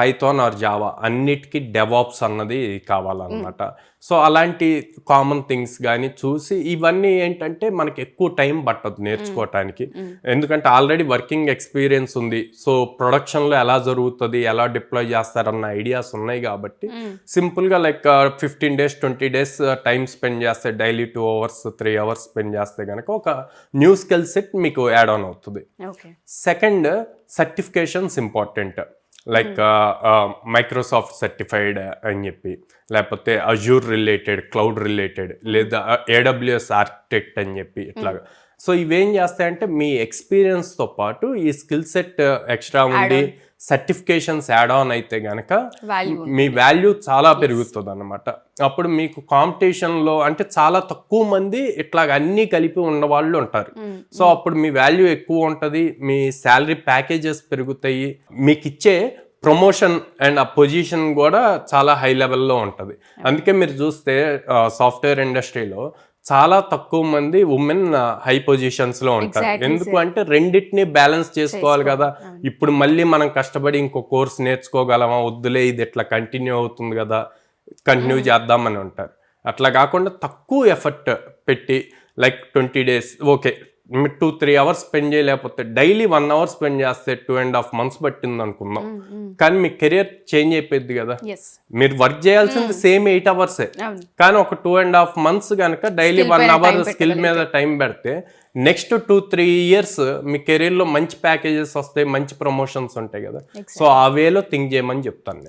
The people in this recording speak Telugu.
పైథాన్ ఆర్ జావా అన్నిటికీ డెవాప్స్ అన్నది కావాలన్నమాట. సో అలాంటి కామన్ థింగ్స్ కానీ చూసి ఇవన్నీ ఏంటంటే మనకి ఎక్కువ టైం పట్టదు నేర్చుకోవటానికి. ఎందుకంటే ఆల్రెడీ వర్కింగ్ ఎక్స్పీరియన్స్ ఉంది. సో ప్రొడక్షన్లో ఎలా జరుగుతుంది ఎలా డిప్లాయ్ చేస్తారన్న ఐడియాస్ ఉన్నాయి కాబట్టి సింపుల్గా like fifteen days twenty days time spend చేస్తే daily two hours three hours spend చేస్తే కనుక ఒక న్యూ స్కిల్ సెట్ మీకు యాడ్ ఆన్ అవుతుంది. Second certifications important like Microsoft certified అని చెప్పి లేకపోతే అజూర్ రిలేటెడ్ క్లౌడ్ రిలేటెడ్ లేదా ఏడబ్ల్యూఎస్ ఆర్కిటెక్ట్ అని చెప్పి ఇట్లాగా. సో ఇవేం చేస్తాయంటే మీ ఎక్స్పీరియన్స్తో పాటు ఈ స్కిల్ సెట్ ఎక్స్ట్రా ఉండి సర్టిఫికేషన్స్ యాడ్ ఆన్ అయితే గనక మీ వాల్యూ చాలా పెరుగుతుంది అనమాట అప్పుడు మీకు కాంపిటీషన్లో అంటే చాలా తక్కువ మంది ఇట్లాగ అన్నీ కలిపి ఉన్న వాళ్ళు ఉంటారు సో అప్పుడు మీ వాల్యూ ఎక్కువ ఉంటుంది మీ శాలరీ ప్యాకేజెస్ పెరుగుతాయి మీకు ఇచ్చే ప్రమోషన్ అండ్ ఆ పొజిషన్ కూడా చాలా హై లెవెల్లో ఉంటుంది. అందుకే మీరు చూస్తే సాఫ్ట్వేర్ ఇండస్ట్రీలో చాలా తక్కువ మంది ఉమెన్ హై పొజిషన్స్లో ఉంటారు. ఎందుకు అంటే రెండింటిని బ్యాలెన్స్ చేసుకోవాలి కదా. ఇప్పుడు మళ్ళీ మనం కష్టపడి ఇంకో కోర్స్ నేర్చుకోగలమా? వద్దులే ఇది ఇట్లా కంటిన్యూ అవుతుంది కదా? కంటిన్యూ చేద్దామని ఉంటారు అట్లా కాకుండా తక్కువ ఎఫర్ట్ పెట్టి లైక్ ట్వంటీ డేస్ ఓకే మీరు టూ త్రీ అవర్స్ స్పెండ్ చేయలేకపోతే డైలీ వన్ అవర్ స్పెండ్ చేస్తే టూ అండ్ హాఫ్ మంత్స్ పట్టింది అనుకుందాం. కానీ మీ కెరియర్ చేంజ్ అయిపోయింది కదా. మీరు వర్క్ చేయాల్సింది సేమ్ ఎయిట్ అవర్సే. కానీ ఒక టూ అండ్ హాఫ్ మంత్స్ కనుక డైలీ వన్ అవర్ స్కిల్ మీద టైం పెడితే నెక్స్ట్ టూ త్రీ ఇయర్స్ మీ కెరీర్లో మంచి ప్యాకేజెస్ వస్తాయి మంచి ప్రమోషన్స్ ఉంటాయి కదా. సో ఆ వేలో థింక్ చేయమని చెప్తాను